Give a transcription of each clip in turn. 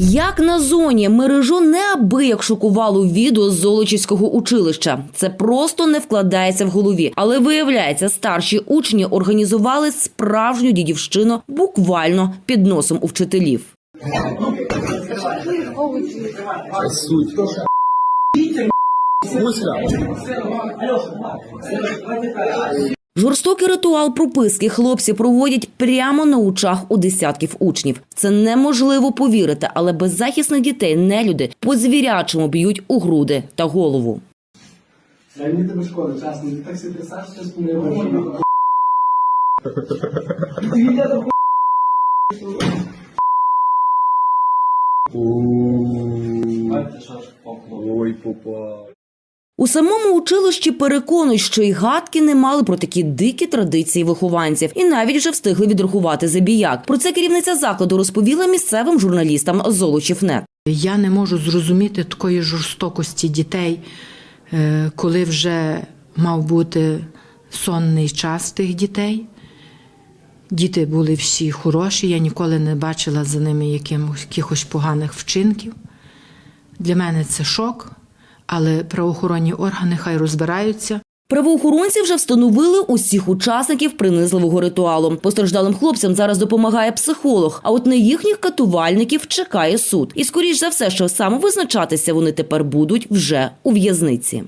Як на зоні мережу неабияк шокувало відео з Золочівського училища. Це просто не вкладається в голові. Але виявляється, старші учні організували справжню дідівщину буквально під носом у вчителів. Жорстокий ритуал прописки хлопці проводять прямо на очах у десятків учнів. Це неможливо повірити, але беззахисних дітей нелюди по звірячому б'ють у груди та голову. Мені тебе шкода, чесно, ти так си трясеш, що попло. Ой, попа. У самому училищі переконують, що й гадки не мали про такі дикі традиції вихованців, і навіть вже встигли відрахувати забіяк. Про це керівниця закладу розповіла місцевим журналістам Золочівнет. Я не можу зрозуміти такої жорстокості дітей, е, коли вже мав бути сонний час тих дітей. Діти були всі хороші, я ніколи не бачила за ними якихось поганих вчинків. Для мене це шок, але правоохоронні органи хай розбираються. Правоохоронці вже встановили усіх учасників принизливого ритуалу. Постраждалим хлопцям зараз допомагає психолог. А от на їхніх катувальників чекає суд. І скоріш за все, що самовизначатися вони тепер будуть вже у в'язниці.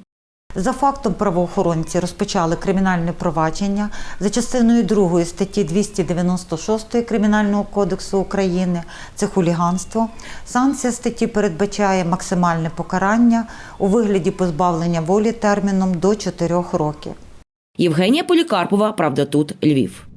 За фактом правоохоронці розпочали кримінальне провадження за частиною 2 статті 296 Кримінального кодексу України. Це хуліганство. Санкція статті передбачає максимальне покарання у вигляді позбавлення волі терміном до 4 років. Євгенія Полікарпова, правда, тут Львів.